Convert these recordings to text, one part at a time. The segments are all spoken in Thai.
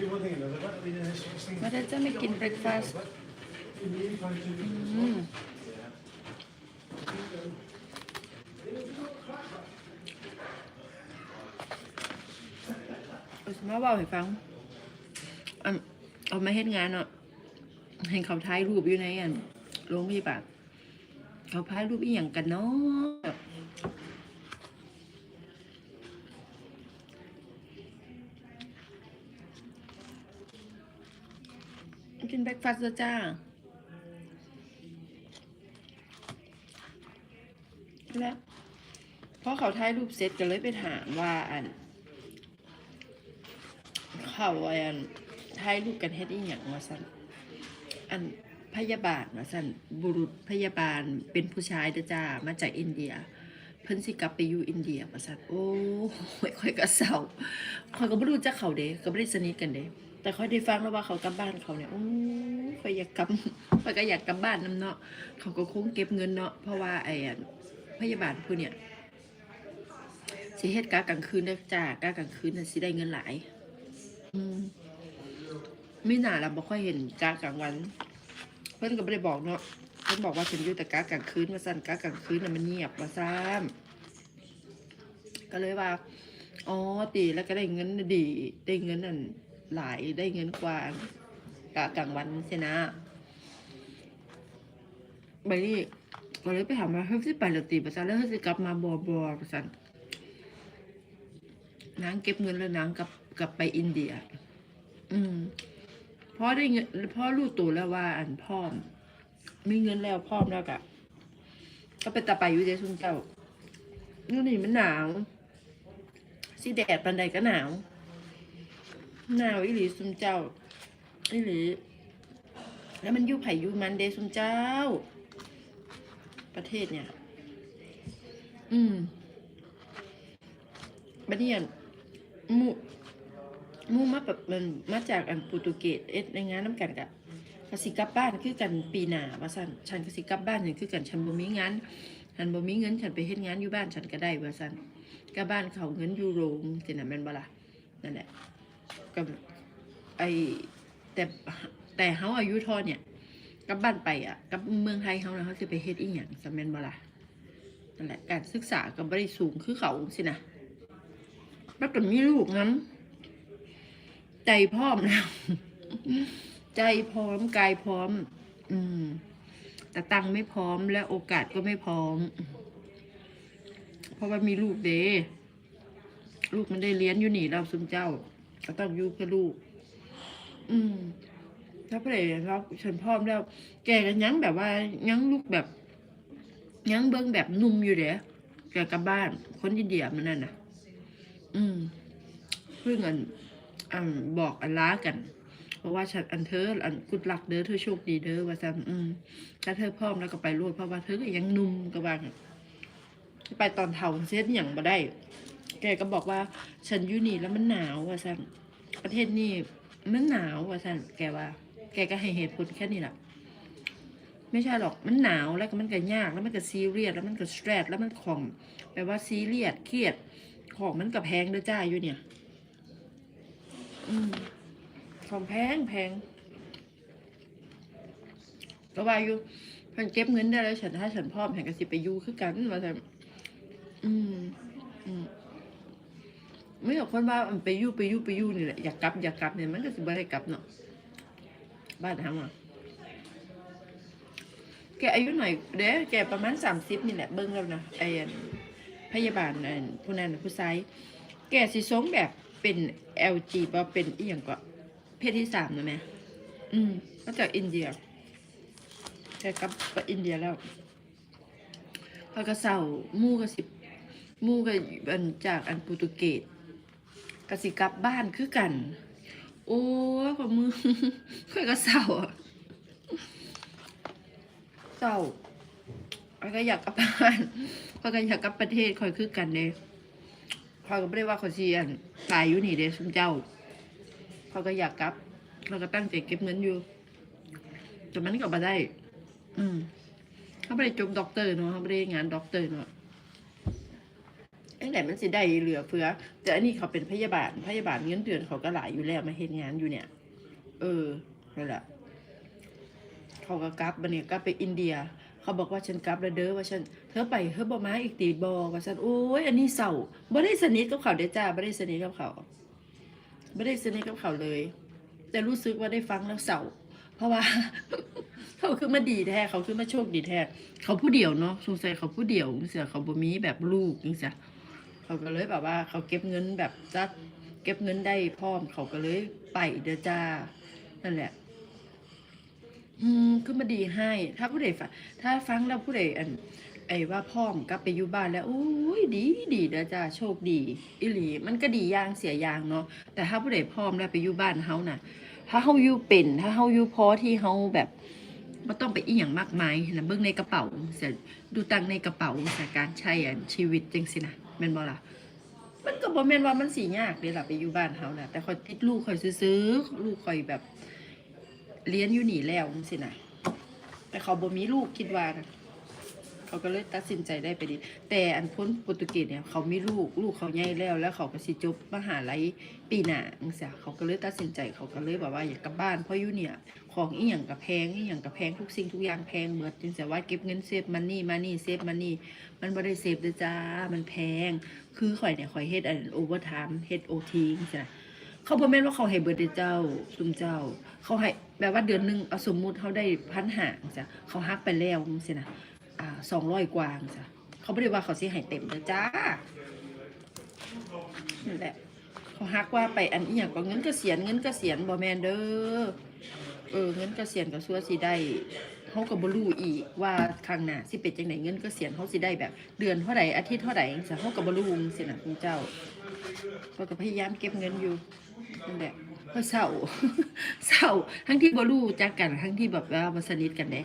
you one thing another, but I mean, it's just things. ว่าถ้าจะไม่กินเบรคฟาสต์ In the meantime, to- อืมเอาสิมาเว่าให้ฟังอันเอามาเฮ็ดงานเนาะเห็นเขาถ่ายรูปอยู่ในอันโรงพยาบาลเขาถ่ายรูปอีหยังกันเนาะ ฟาสต์ด้วจ้า แล้วพอเขาถ่ายรูปเสร็จก็เลยไปถามว่าอัน เขาอันถ่ายรูปกันเฮ็ดอีหยังว่าซั่นอันพยาบาลว่าซั่นบุรุษพยาบาลเป็นผู้ชายเด้อจ้ามาจากอินเดียเพิ่นสิกลับไปอยู่อินเดียว่าซั่นโอ้ยค่อยก็เศร้าค่อยก็บ่รู้จักเขาเด้ก็บ่ได้สนิทกันเด้ แต่ค่อยได้ฟังแล้วว่าเขากลับบ้านเขาเนี่ยโอ้ยค่อยอยากกลับค่อยก็อยากกลับบ้านนํเนาะเขาก็คงเก็บเงินเนาะเพราะว่าไอ้อันพยาบาลผู้เนี่ยสิเฮ็ดกากลางคืนเด้จ้ากากลางคืนน่ะสิได้เงินหลายอืมไม่น่าเราบ่ค่อยเห็นกากลางวัน เพิ่อนก็บ่ได้บอกเนาะเพิ่อนบอกว่าฉันอยู่แต่กากลางคืนว่าซั่นกากลางคืนน่ะมันเงียบว่าซ่นก็เลยว่าอ๋อตีแล้วก็ได้เงินดี ได้เงินอัน หลายได้เงินกว่ากากลางวันใช่นะไปนี่ก็เลยไปถามว่าเฮ้ยสิไปแล้วตีประจันแล้วเฮ้ยสิกลับมาบอบอประจันนางเก็บเงินแล้วนางกลับกลับไปอินเดีย อืมพ่อได้เงินพ่อรู้ตัวแล้วว่า อันพ่อมมีเงินแล้วพ่อมแล้วกะก็ไปตะไปอยู่เดซุนเจ้านี่นี่มันหนาวสิแดดปันใดก็หนาว หนาวอีหลีซุมเจ้าอีหลีแล้วมันยู่ไผ่ยู่มันเดซุมเจ้า ประเทศเนี่ย อืมบัดเนียนมูมูมาแบบมันมาจากอันโปรตุเกสเอ็ดในงานน้ำกันกะกสิกลับบ้านคือกันปีหนาว่าซั่นฉันกสิกลับบ้านฉันคือกันฉันบ่มีงานฉันบ่มีเงินฉันไปเฮ็ดงานอยู่บ้านฉันก็ได้ว่าซั่นก็บ้านเขาเงินยูโรสินะแม่นบ่ล่ะนั่นแหละ ก็ไอแต่แต่เฮาอายุทอเนี่ยกับบ้านไปอะกับเมืองไทยเขานะเขาจะไปเฮ็ดอีหยังสำเร็จบ่ล่ะนั่นแหละการศึกษาก็บ่ได้สูงคือเขาสินะแล้วก็มีลูกนั้นใจพร้อมแล้วใจพร้อมกายพร้อม อืม แต่ตังค์ไม่พร้อมและโอกาสก็ไม่พร้อม เพราะว่ามีลูกเด้ลูกมันได้เรียนอยู่หนีเราซุมเจ้า ก็ต้องอยู่กับลูก อืม ถ้าเพลเราฉันพร้อมแล้ว แกกันยังแบบว่ายังลูกแบบ ยังเบิ้งแบบนุ่มอยู่เด้แกกลับบ้าน คนอินเดียมันนั่นน่ะ อืมเพื่อนอันอันบอกอันล้ากัน เพราะว่าฉันอันเธออันกุดหลักเด้อเธอโชคดีเด้อว่าซันอืมถ้าเธอพร้อมแล้วก็ไปรวดเพราะว่าเธอก็ยังหนุ่มก็ว่างั้นไปตอนเท่าเซ็ตอย่างมาได้ แกก็บอกว่าฉันอยู่นี่แล้วมันหนาวว่าซันประเทศนี้มันหนาวว่าซันแกว่า แกก็ให้เหตุผลแค่นี้แหละไม่ใช่หรอกมันหนาวแล้วก็มันก็ยากแล้วมันก็ซีเรียสแล้วมันก็สเตรสแล้วมันของแปลว่าซีเรียสเครียดของมันก็แพงเด้อจ้าอยู่เนี่ย อืมของแพงแพงก็ว่าอยู่เพิ่นเก็บเงินได้แล้วฉันถ้าฉันพร้อมแห่งกสิไปอยู่คือกันว่าแต่อืมอืม ไม่อยากคนว่าอันไปยู่ไปยู่ไปยู่นี่แหละอยากกลับอยากกลับเนี่ยมันก็สิบ่ได้กลับเนาะบ้านทำอะแกอายุหน่อยเด้แกประมาณสามสิบนี่แหละเบิ้งแล้วนะไอ้พยาบาลอันผู้นั้นผู้ชายแกสิทรงแบบเป็น LG บ่เป็นอีหยังก็เพศที่สามนะแม่อืมมาจากอินเดียแกกลับไปอินเดียแล้วพอกระเสามู่ก็สิหมู่ก็อันจากอันโปรตุเกส กสิกลับบ้านคือกัน โอ้ยขอมือค่อยก็เศร้าอะเศร้าค่อยก็อยากกลับบ้านค่อยก็อยากกลับประเทศค่อยคือกันเด้ค่อยก็ไม่ได้ว่าขาเชียนตายอยู่นี่เด้ซุมเจ้าค่อยก็อยากกลับค่อยก็ตั้งใจเก็บเงินอยู่แต่มันก็มาได้ อืมเขาไม่ได้จบด็อกเตอร์เนาะเขาไม่ได้งานด็อกเตอร์เนาะ ไหนมันสิได้เหลือเฟือ แต่อันนี้เขาเป็นพยาบาลพยาบาลเงินเดือนเขาก็หลายอยู่แล้วมาเฮ็ดงานอยู่เนี่ย เออนั่นแหละเขาก็กลับมาเนี่ยกลับไปอินเดีย เขาบอกว่าฉันกลับแล้วเด้อว่าฉันเธอไปเธอบอกมาอีกตีบอว่าฉันโอ้ยอันนี้เศร้าบ่ได้สนิทกับเขาเด้จ้าบ่ได้สนิทกับเขาบ่ได้สนิทกับเขาเลย แต่รู้สึกว่าได้ฟังแล้วเศร้าเพราะว่าเขาคือมาดีแท้เขาคือมาโชคดีแท้เขาผู้เดียวเนาะสงสัยเขาผู้เดียวจังซี่เขาบ่มีแบบลูกจังซี่ เขาก็เลยแบบว่า เขาเก็บเงินแบบจัดเก็บเงินได้พร้อม เขาก็เลยไปเด้อจ้านั่นแหละ อืมคือมาดีให้ ถ้าผู้ใดฟังถ้าฟังแล้วผู้ใดอันไอ้ว่าพ่อมกลับไปอยู่บ้านแล้วโอ้ยดีดีเด้อจ้าโชคดีอิหลีมันก็ดีอย่างเสียอย่างเนาะแต่ถ้าผู้ใดพร้อมแล้วไปอยู่บ้านเฮาน่ะ ถ้าเฮาอยู่เป็น ถ้าเฮาอยู่พอที่เฮาแบบบ่ต้องไปอีหยังมากมายนะเบิ่งในกระเป๋าเสียดูตังในกระเป๋าสการใช้ชีวิตจังซี่นะ แม่นบ่ล่ะ มันก็บ่แม่นว่ามันสิยากเด้ล่ะไปอยู่บ้านเฮาน่ะแต่คอยติดลูกคอยซื้อๆลูกคอยแบบ เรียนอยู่นี่แล้วจังซี่นะแต่เขาบ่มีลูกคิดว่านะเขาก็เลยตัดสินใจได้ไปดี แต่อันพ้นโปรตุเกสเนี่ยเขามีลูกลูกเขาใหญ่แล้วแล้วเขาก็สิจบมหาลัยปีหน้าจังซี่เขาก็เลยตัดสินใจเขาก็เลยแบบว่าอยากกลับบ้านเพราะอยู่เนี่ย ของอีหยังกับแพงอีหยังกับแพงทุกสิ่งทุกอย่างแพงหมดจังซี่ว่าเก็บเงินเซฟมันนี่มานี่เซฟมันนี่มันบ่ได้เซฟเด้อจ้ามันแพง คือข่อยเนี่ยข่อยเฮ็ดอันโอเวอร์ไทม์เฮ็ดโอทีจังนะเขาบ่แม่นว่าเขาให้เบิดเดเจ้าซุมเจ้า เขาให้แบบว่าเดือนหนึงเอาสมมุติเขาได้พันหางซี่เขาหักไปแล้วจังซี่นะอ่าสองร้อยกว่าจ้ะเขาไม่ได้ว่าเขาสิให้เต็มนะจ้านั่นแหละเขาฮักว่าไปอันอีหยังก็เงินเกษียณเงินเกษียณบ่แมนเด้อ เออเงินกเกษียณก็ซัวสิได้เขาก็บ่รู้อีกว่าข้างหน้าสิเป็นจังไดเงินกเกษียณเขาสิได้แบบ เดือนเท่าใดอาทิตย์เท่าใดจังซี่เขาก็บ่รู้จังซี่นะคุณเจ้าเขาก็พยายามเก็บเงินอยู่นั่นแหละเพราะเศร้าเศร้าทั้งที่บ่รู้จักกันทั้งที่แบบว่าบ่สนิทกันเด้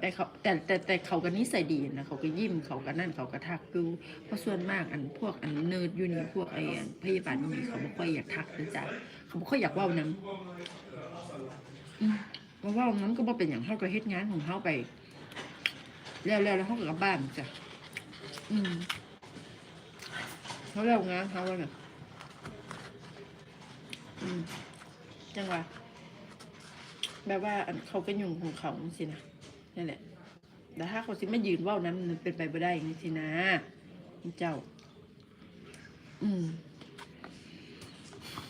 แต่เขาแต่แต่แต่เขาก็นิสัยดีนะเขาก็ยิ้มเขาก็นั่นเขาก็ทักดูเพราะส่วนมากอันพวกอันเนิร์ดอยูนี่พวกไอ้อันพยาบาลนี่เขาไม่ค่อยอยากทักนะจ๊ะเขาไม่ค่อยอยากเว่าน้ำ เพราะว่าน้ำก็บ่เป็นอย่างเขาก็เฮ็ดงานของเขาไป แล้วแล้วแล้วเขาก็กลับบ้านจ้ะอืมเขาแล้วงานเขาแล้วเนี่ยอืมจังหวะแบบว่าอันเขาก็ยุ่งของเขาสินะนั่นแหละ แต่ถ้าเขาสิไม่ยืนเว่าวนั้นมันเป็นไปไม่ได้อย่างนี้สินะเจ้า อืม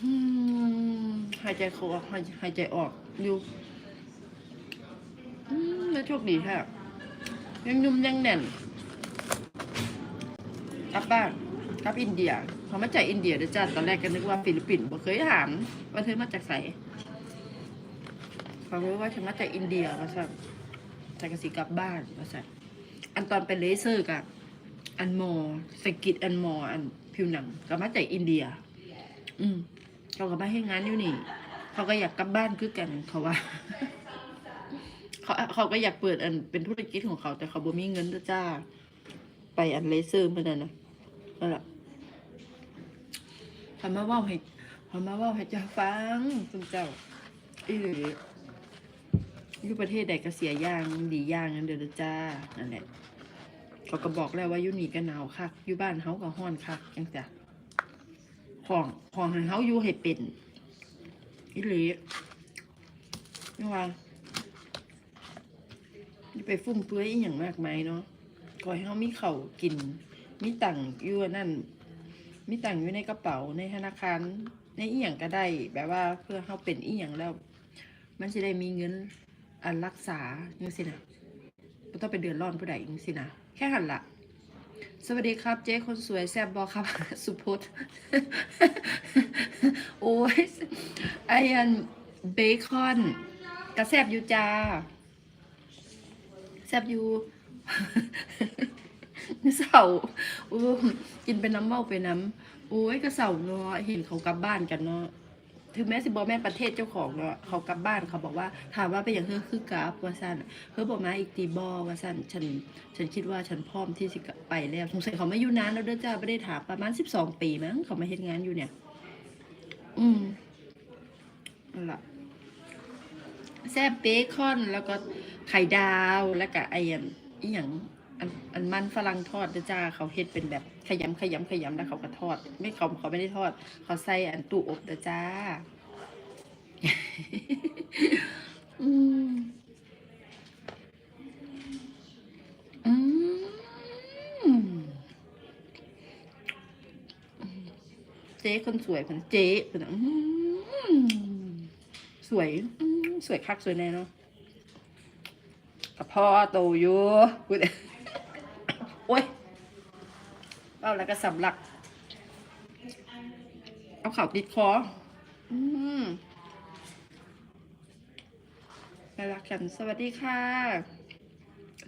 อืมหายใจเข้าออกหายหายใจออก อยู่แล้วโชคดีค่ะยังนุ่มยังแน่นกลับบ้านกลับอินเดียเขามาจากอินเดียเดจ้าตอนแรกก็นึกว่าฟิลิปปินส์บ่เคยถามว่าเธอมาจากไสเขารู้ว่าฉันมาจากอินเดียว่าสั่นแต่กสิกลับบ้านว่าสันอันตอนเป็นเลเซอร์กับอันมอสกิดอันมออันผิวหนังก็มาจากอินเดีย อืมเขาก็มาให้งานอยู่นี่ เขาก็อยากกลับบ้านคือกันเขาว่า เขาเขาก็อยากเปิดอันเป็นธุรกิจของเขา แต่เขาบ่มีเงินเจ้า ไปอันเลเซอร์มันน่ะนะนั่นแหละทำมาว่าให้ทำมาว่าให้เจ้าฟังคุณเจ้าอีหลีอยู่ประเทศใดก็เสียย่างดีย่างนั่นเด้อจ้านั่นแหละเขาก็บอกแล้วว่าอยู่นี่ก็หนาวคักอยู่บ้านเฮาก็ร้อนคักจังจ้ะของของให้เฮาอยู่ให้เป็น อีหลีนี่ว่าอย่ไปฟุ่มเฟือยอีหยังมากมายเนาะขอให้เฮามีเข้ากิน มีตังค์อยู่นั่น มีตังค์อยู่ในกระเป๋าในธนาคาร ในอีหยังก็ได้ แบบว่าเพื่อเฮาเป็นอีหยังแล้ว มันจะได้มีเงินอันรักษาจังสินะไม่ต้องไปเดือดร้อนผู้ใดจังสินะแค่หันละ สวัสดีครับ เจ๊คนสวยแซบบอครับ สุพจน์โอ้ยไออันเบคอนกระแซบอยู่จ้า แซบอยู่เสาโอ้กินเป็นน้ำเมาไปน้ำโอ้ยก็เสาเนาะเห็นเขากลับบ้านกันเนาะ ถึงแม้สิบอแม่ประเทศเจ้าของเนาะเขากลับบ้านเขาบอกว่าถามว่าเป็นอย่างเฮ้อคือกราฟว่าสั้นเฮ้อบอกมาอีกตีบอว่าสั้นฉันฉันคิดว่าฉันพร้อมที่จะไปแล้วสงสัยเขาไม่อยู่นานแล้วเด้อจ้าไม่ได้ถามประมาณสิบสองปีมั้งเขามาเฮ็ดงานอยู่เนี่ย อืมนั่นล่ะแซ่บเบคอนแล้วก็ไข่ดาวแล้วก็ไอ้อันอีหยัง อันอันมันฝรั่งทอดเดจ้าเขาเฮ็ดเป็นแบบขยำขยำขยำแล้วเขาก็ทอด ไม่เขาเขาไม่ได้ทอด เขาใส่อันตู้อบเดจ้าอืมอืมเจ๊คนสวยคนเจ๊คนอืมสวยอืมสวยคักสวยแน่เนาะกับพ่อโตอยู่พูด เอาแล้วก็สำลัก เอาเข่าติดคอ อืมไปรักกันสวัสดีค่ะ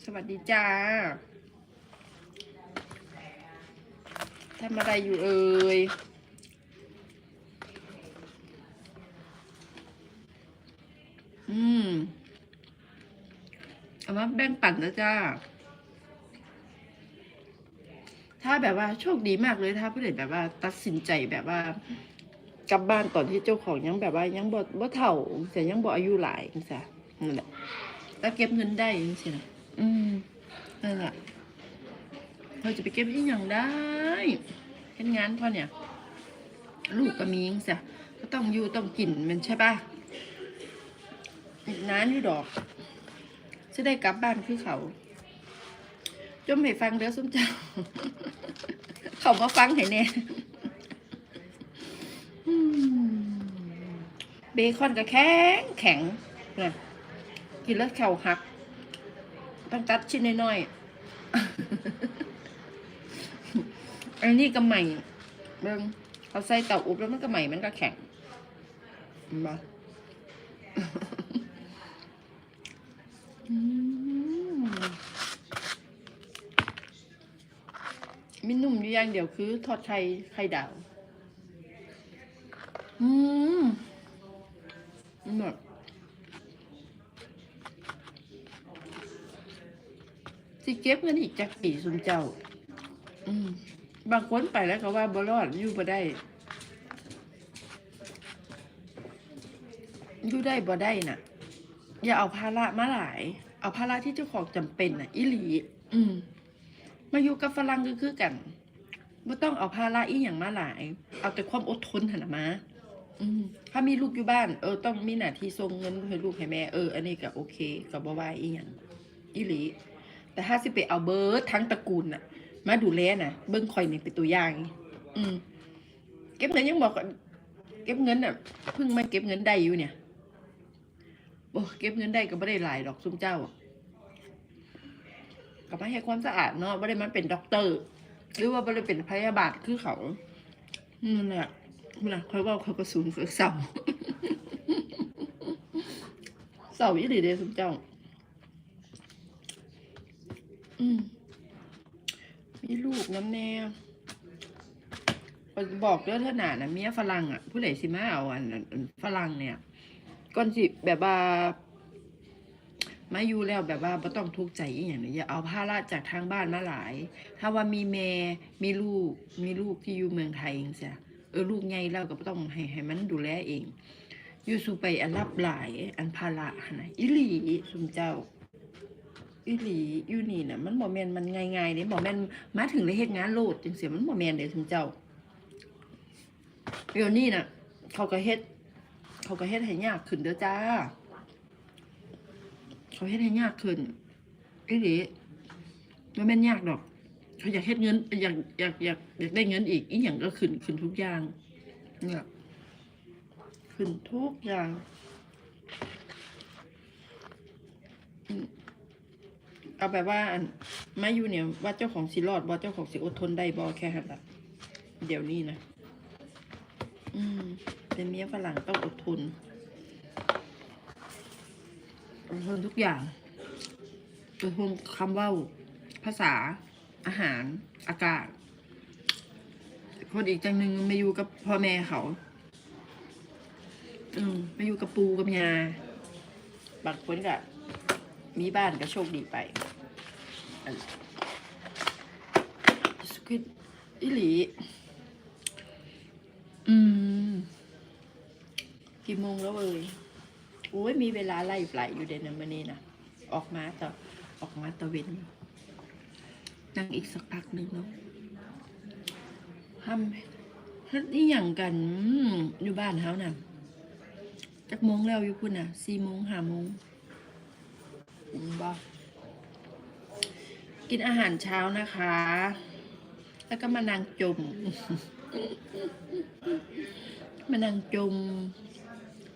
สวัสดีจ้าทำอะไรอยู่เอ่ยอืมเอามาแบ่งปั่นนะจ้า ถ้าแบบว่าโชคดีมากเลยถ้าผู้ใดแบบว่า ตัดสินใจแบบว่ากลับบ้านตอนที่เจ้าของยังแบบว่ายังบ่บ่เฒ่าแต่ยังบ่อายุหลายจังซี่นั่นแหละแล้วเก็บเงินได้จังซี่นะอืมนั่นแหละเราจะไปเก็บอีหยังได้เฮ็ดงานพอเนี่ย ลูกก็มีจังซี่ก็ต้องอยู่ต้องกินแมันใช่ปะอีกนานอยู่ดอกจะได้กลับบ้านคือเขา จมให้ฟังเด้อสมเจ้า เขามาฟังให้แน่อืมเบคอนก็แข็งแข็งนะกินแล้วแขวหักต้องตัดชิ้นน้อยๆ อันนี้ก็ใหม่เบิ่งเขาใส่เตาอบแล้วมันก็ใหม่มันก็แข็งเห็นปะอืม มีหนุ่มอยู่อย่างเดียวคือ ทอดไข่ไข่ดาว อืมแบบสิเก็บเงินอีกจากปีสุมเจ้า อืม บางคนไปแล้วก็ว่าบรอดอยู่บ่ได้อยู่ได้บ่ได้น่ะ อย่าเอาภาระมาหลาย เอาภาระที่เจ้าของจำเป็นน่ะอีหลี อืม มาอยู่กับฝรั่งก็คือกันไม่ต้องเอาภาระอีหยังมาหลาย เอาแต่ความอดทนหันมาอืมถ้ามีลูกอยู่บ้าน เออ ต้องมีหน้าที่ส่งเงินให้ลูกให้แม่ เออ อันนี้ก็โอเคก็บ่ว่าอีหยังอีหลี แต่ถ้าสิไปเอาเบิร์ดทั้งตระกูลน่ะ มาดูแลน่ะ เบิ่งข่อยนี่เป็นตัวอย่าง อืม เก็บเงินยังบอกเก็บเงินน่ะ เพิ่งมาเก็บเงินได้อยู่เนี่ยโอ้เก็บเงินได้ก็ไม่ได้หลายดอกซุ้มเจ้าอะ ก็มาให้ความสะอาดเนาะไม่ได้มันเป็นด็อกเตอร์ หรือว่าไม่ได้เป็นพยาบาลคือเขานั่นแหละนะคอยว่าเขาก็สูงเสาเสาอีหลีเดสุเจ้า อืมมีลูกน้ำแน่บอกเด้อเท่าหนานะเมียฝรั่งอะ ผู้ใดสิมาเอาอันอันอันฝรั่งเนี่ยก่อนสิแบบว่า มาอยู่แล้วแบบว่าบ่ต้องทุกข์ใจอีหยังเนี่ยอย่าเอาภาระจากทางบ้านมาหลาย ถ้าว่ามีแม่มีลูกมีลูกที่อยู่เมืองไทยจังซี่เออลูกใหญ่แล้วก็บ่ต้องให้ให้มันดูแลเอง อยู่สู่ไปอันรับหลายอันภาระนะอีหลีซุมเจ้าอีหลีอยู่นี่น่ะมันบ่แม่นมันง่ายๆเด้บ่แม่นมาถึงแล้วเฮ็ดงานโลดจังซี่มันบ่แม่นเด้ซุมเจ้าเดี๋ยวนี้น่ะ เขาก็เฮ็ด เขาก็เฮ็ดให้ยากขึ้นเด้อจ้า เขาเฮ็ดให้ยากขึ้นไอ้เดมันไม่นยากดอก เขาอยากเฮ็ดเงิน อยากอยากอยากอยากได้เงินอีกอีกอย่างก็ขึ้นขึ้นทุกอย่าง เนี่ยขึ้นทุกอย่างเอาแบบว่าอันมาอยู่เนี่ยว่าเจ้าของสิรอดว่เจ้าของสิอดทนได้บ่แค่นั้นละเดี๋ยวนี้นะ อืม เป็นเมียฝรั่งต้องอดทน ทนทุกอย่างอดทนคำว่าภาษา อาหาร อากาศ คนอีกจังหนึ่งมาอยู่กับพ่อแม่เขา อืมมาอยู่กับปูกับยาบางคนก็มีบ้านก็โชคดีไปสควิดอิหลี อืม กี่โมงแล้วเอ่ย โอ้ยมีเวลาไล่ไหลอยู่เดนนะมันนี่นะออกมาต่อออกมาตะเวนนั่งอีกสักพักหนึ่งเนาะทำเฮ็ดนี่อย่างกันอยู่บ้านเฮาน่ะจักโมงแล้วอยู่พุ่นน่ะสี่โมงห้าโมงบ่กินอาหารเช้านะคะ แล้วก็มานั่งจมมานั่งจม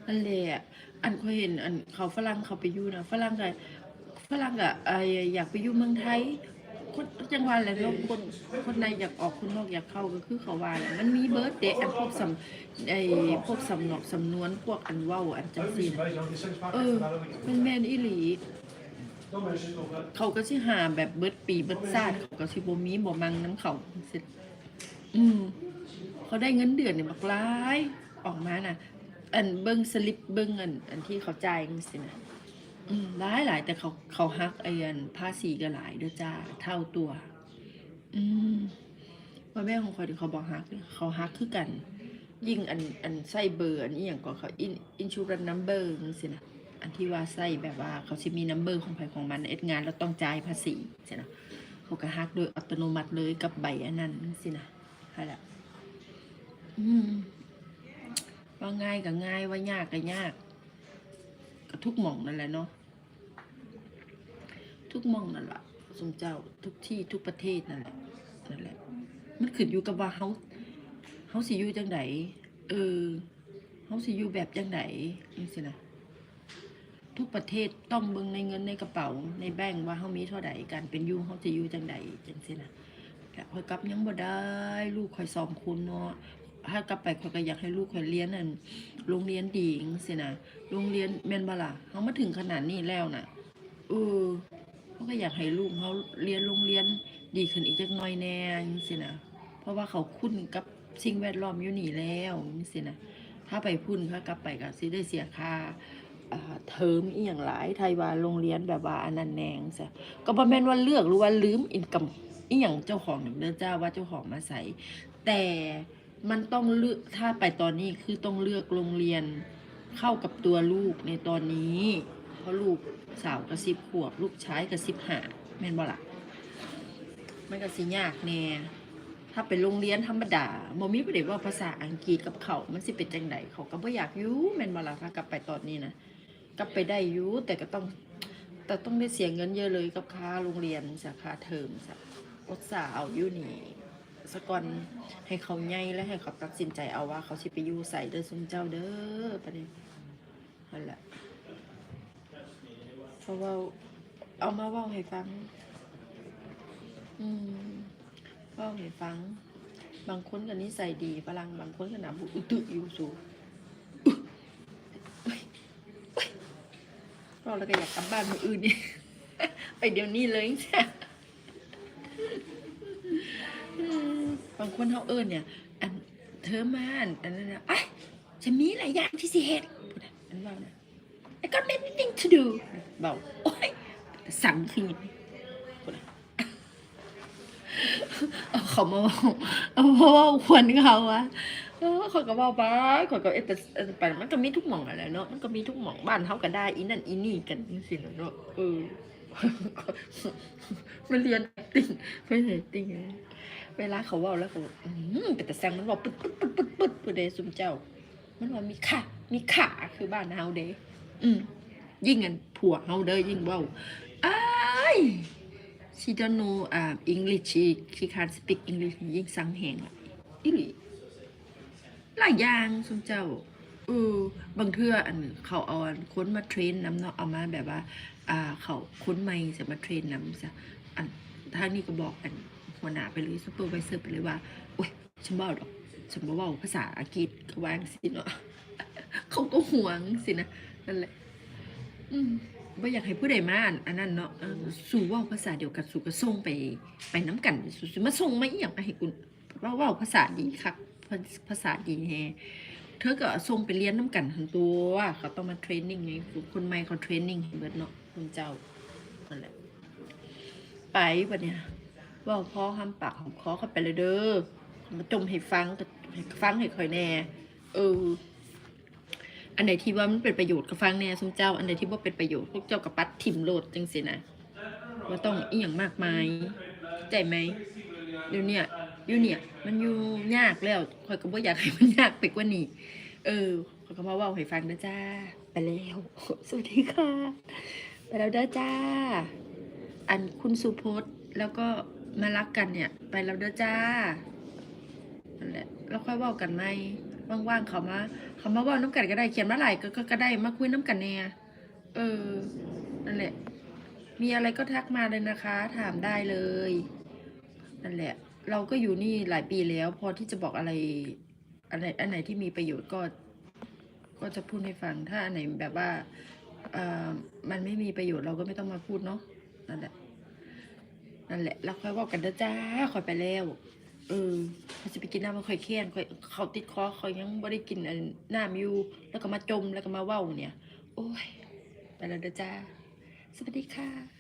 นั่นแหละ อันเขาเห็นอันเขาฝรั่งเขาไปอยู่นะฝรั่งก็ฝรั่งอะไออยากไปอยู่เมืองไทยคนจังหวัดอะไรเนาะคนคนใดอยากออกคนนอกอยากเข้าก็คือเขาว่าแหละมันมีเบิร์ดเดย์อันพวกสำไอพวกสำนอกสำนวนพวกอันเว้าอันจัง Ook ซี่ niet นะเออมันแม่นอีหลี เขาก็สิหาแบบเบิร์ดปีเบิร์ดซาดเขาก็สิบ่มีบ่มังน้ำเขาเสิอืมเขาได้เงินเดือนเนี่ยบักหลายออกมาน่ะ อันเบิ่งสลิปเบิ่งอัน อันที่เขาจ่ายจังซี่นะอืมหลายหลายแต่เขาเขาฮักไอ้อันภาษีก็หลายเด้อจ้าเท่าตัว อืมว่าแม่ของเขาที่เขาบอกฮักเขาฮักคือกัน ยิ่งอันอันใส่เบอร์อันนี้อย่างก็เขาอินอินชูรันนัมเบอร์จังซี่นะอันที่ว่าใส่แบบว่าเขาสิมีนัมเบอร์ของไผของมันเอ็ดงานแล้วต้องจ่ายภาษีใช่นะเขาก็ฮักโดยอัตโนมัติเลยกับใบอันนั้นสินะใช่ละอืม ว่าง่ายก็ง่ายว่ายากก็ยากก็ทุกหม่องนั่นแหละเนาะทุกหม่องนั่นแหละสมเจ้าทุกที่ทุกประเทศนั่นแหละนั่นแหละ มันขึ้นอยู่กับว่าเขาเขาสิอยู่จังไดเออเขาสิอยู่แบบจังไดนี่สินะทุกประเทศต้องเบิ่งในเงินในกระเป๋าในแบงก์ว่าเขามีเท่าใดการเป็นอยู่เขาจะอยู่จังใดจังซี่นะแต่คอยกลับยังบ่ได้ ลูกคอยสองคนเนาะ ถ้ากลับไปคอยก็อยากให้ลูกคอยเรียนนั่นโรงเรียนดีงซี่นะโรงเรียนแมนบ่ล่ะเขามาถึงขนาดนี้แล้วน่ะเออเขาก็อยากให้ลูกเขาเรียนโรงเรียนดีขึ้นอีกจักหน่อยแน่จังซี่นะเพราะว่าเขาคุ้นกับสิ่งแวดล้อมอยู่นี่แล้วจังซี่นะถ้าไปพุ่นเขากลับไปก็สิได้เสียค่าอ่าเทอมอีหยังหลายไทยว่าโรงเรียนแบบว่าอันนั้นแนงซะก็บ่แม่นว่าเลือกหรือว่าลืมอินกัมอีหยังเจ้าของเด้อจ้าว่าเจ้าของมาใส่แต่ มันต้องเลือกถ้าไปตอนนี้คือต้องเลือกโรงเรียนเข้ากับตัวลูกในตอนนี้ เพราะลูกสาวก็สิบขวบ ลูกชายก็สิบห้าแม่นบ่ละมันก็สิยากแน่ถ้าเป็นโรงเรียนธรรมดาบ่มีประเด็นว่าภาษาอังกฤษกับเขา มันสิเป็นจังไดเขาก็บ่อยากอยู่แม่นบ่ละถ้ากลับไปตอนนี้นะกลับไปได้อยุแต่ก็ต้อง แต่ต้องได้เสียเงินเยอะเลยกับค่าโรงเรียนสาขาเทอมสะอดสาเอาอยู่นี่ สก่อนให้เขาใหญ่และให้เขาตัดสินใจเอาว่า เขาสิไปอยู่ใส่เด้อซุมเจ้าเด้อประเด็นนั่นแหละเพราะว่าเอามาว่าให้ฟัง อืมว่าให้ฟัง บางคนก็นิสัยดีฝรั่งบางคนก็หนาบุอุตุอยู่สูงก็แล้วก็อยากกลับบ้านมืออื่นนี่ไปเดี๋ยวนี้เลยจ้ะ บางคนเขาเอิญเนี่ย อันเธอมาอันอันนั้นนะไอ้ฉันมีหลายอย่างที่สิเหตุอันว่านะ I got many things to do เบาโอ้ยสั่งคืนเอาเขามาบอกเอามาว่าควรเขาอะเออข่อกว่าไปข่อก็เอ็ดแต่เอ็ดแต่ไปมันก็มีทุกหม่องอะไรเนาะมันก็มีทุกหม่องบ้านเฮาก็ได้อีนั่นอีนี่กันจังซี่เนาะเออมันเรียน acting ไม่ใช่ acting นะ เวลาเขาเว้าแล้วเขาบอกอืมเป็นแต่แซงมันเว่าปึ๊ดปึ๊ดปึ๊ดปึ๊ดปึ๊ดปึ๊ดเด้ซุมเจ้า มันว่ามีค่ะมีขาคือบ้านเฮาเด้อืมยิ่งกันผัวเฮาเด้อยิ่งเว้าอ้าย she don't know อ่า English she she can't speak English ยิ่งสังแหงอะอีหลีหลายอย่างสมเจ้าเออบางเทื่ออันเขาเอาอันค้นมาเทรนนำเนาะเอามาแบบว่า อ่าเขาค้นใหม่จะมาเทรนนำซะอันทางนี้ก็บอกอัน หัวหน้าไปเลยซูเปอร์ไวเซอร์ไปเลยว่าโอ้ยฉันบ่าดอกฉันบ่เว้าภาษาอังกฤษก็วางสิเนาะเขาก็ห่วงสินะนั่นแหละ อืมบ่อยากให้ผู้ใดมาอันอันนั้นเนาะสู่ว้าภาษาเดียวกันสู่ก็ส่งไป ไปน้ำกันสู่มาส่งมาอีหยังให้คุณว่าว้าภาษาดีคักภาษาดีแฮเธอก็ส่งไปเรียนน้ำกันทั้งตัวว่าเขาต้องมาเทรนนิ่งไงคนใหม่เขาเทรนนิ่งให้เบิดเนาะคุณเจ้านั่นแหละไปปะเนี่ย ว่าพ่อห้ามปากหอมคอเข้าไปเลยเด้อมาจมให้ฟังก็ฟังให้คอยแน่ เออ อันไหนที่ว่ามันเป็นประโยชน์ก็ฟังแน่สมเจ้า อันไหนที่ว่าเป็นประโยชน์พวกเจ้ากับปัดถิ่มโหลดจังสินะว่าต้องอีหยังมากมายใจไหมเดี๋ยวเนี่ยอยู่เนี่ย มันอยู่ยากแล้วข่อยก็บ่อยากให้มันยากไปกว่านี้ เออข่อยก็มาเว้าให้ฟังนะจ้า ไปแล้ว สวัสดีค่ะ ไปแล้วเด้อจ้า อันคุณสุพจน์แล้วก็ มารักกันเนี่ย ไปแล้วเด้อจ้านั่นแหละแล้วค่อยว้ากันไหมว่างๆเขามาเขามาว่าน้ำกันก็ได้เขียนมาหลายก็ก็ก็ได้มาคุยน้ำกันเนี่ยเออนั่นแหละ มีอะไรก็ทักมาเลยนะคะ ถามได้เลยนั่นแหละ เราก็อยู่นี่หลายปีแล้ว พอที่จะบอกอะไรอะไรอันไหนที่มีประโยชน์ก็ ก็จะพูดให้ฟังถ้าอันไหนแบบว่าเออมันไม่มีประโยชน์เราก็ไม่ต้องมาพูดเนาะนั่นแหละ นั่นแหละแล้วค่อยบอกกันนะจ้าคอยไปแล้วเออเขาจะไปกินน้ำมันค่อยเคี่ยนค่อยเขาติดคอเขายังไม่ได้กินน้ำอยู่แล้วก็มาจมแล้วก็มาเว้าเนี่ย โอ้ยไปแล้วเดจ้าสวัสดีค่ะ